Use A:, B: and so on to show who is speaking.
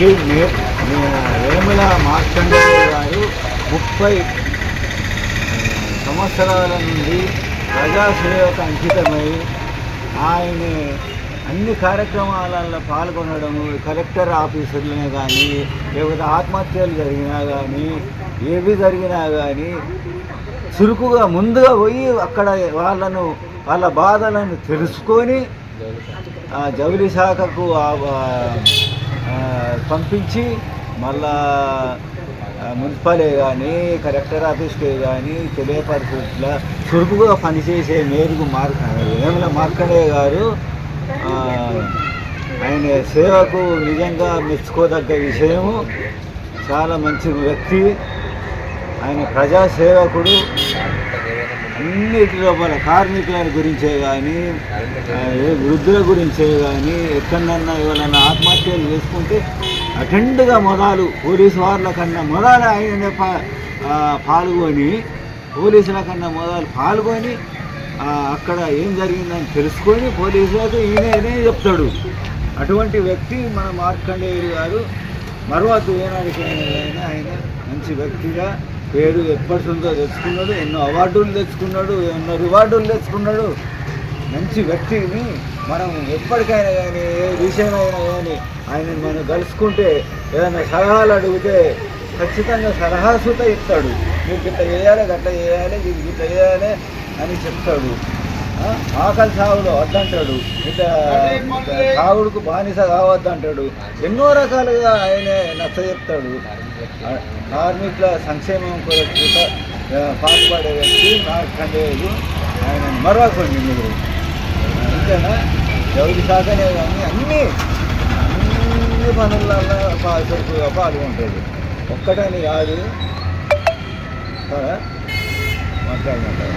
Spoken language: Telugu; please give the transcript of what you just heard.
A: శ్రీ వేముల మార్కండేయ గారు ముప్పై సంవత్సరాల నుండి ప్రజాసేవకు అంకితమై ఆయన అన్ని కార్యక్రమాలలో పాల్గొనడము కలెక్టర్ ఆఫీసులనే కానీ లేకపోతే ఆత్మహత్యలు జరిగినా కానీ ఏవి జరిగినా కానీ చురుకుగా ముందుగా పోయి అక్కడ వాళ్ళను వాళ్ళ బాధలను తెలుసుకొని ఆ జౌలి శాఖకు ఆ, పంపించి మళ్ళా మున్సిపాలే కానీ కలెక్టర్ ఆఫీస్కే కానీ తెలియపరిచిట్లా చురుకుగా పనిచేసే మేరకు మార్ వేముల మార్కండే గారు ఆయన సేవకు నిజంగా మెచ్చుకోదగ్గ విషయము. చాలా మంచి వ్యక్తి. ఆయన ప్రజాసేవకుడు. అన్నిటిలో లోపల కార్మికుల గురించే కానీ ఏ వృద్ధుల గురించే కానీ ఎక్కడన్నా ఎవరైనా ఆత్మహత్యలు చేసుకుంటే అటెండ్గా మొదలు పోలీసు వాళ్ళ కన్నా మొదలు ఆయన పాల్గొని పోలీసుల కన్నా మొదలు పాల్గొని అక్కడ ఏం జరిగిందని తెలుసుకొని పోలీసులకు ఈయననే చెప్తాడు. అటువంటి వ్యక్తి మన మార్కండేయుడు గారు. మరువాత ఏనాడికైనా ఆయన మంచి వ్యక్తిగా పేరు ఎప్పటిందో తెచ్చుకున్నాడు ఎన్నో అవార్డులు తెచ్చుకున్నాడు ఎన్నో రివార్డులు తెచ్చుకున్నాడు. మంచి వ్యక్తిని మనం ఎప్పటికైనా కానీ ఏ విషయమైనా కానీ ఆయన మనం కలుసుకుంటే ఏదైనా సలహాలు అడిగితే ఖచ్చితంగా సలహా ఇస్తాడు మీరు ఇట్లా చేయాలి గట్ల చేయాలి ఇది ఇట్లా చేయాలి అని చెప్తాడు. ఆకలి సాగులో వద్దంటాడు. ఇట్లా సాగుడుకు బానిస కావద్దంటాడు. ఎన్నో రకాలుగా ఆయనే నచ్చ చెప్తాడు. కార్మికుల సంక్షేమం కొరకు పాటుపడే వ్యక్తి నాకండేది ఆయన మరొకండి మీరు. అంతేనా ఎవరి శాఖనే కానీ అన్నీ అన్ని పనులలో పాల్గొంటుంది ఒక్కటని కాదు. కదా మాట్లాడమంటారు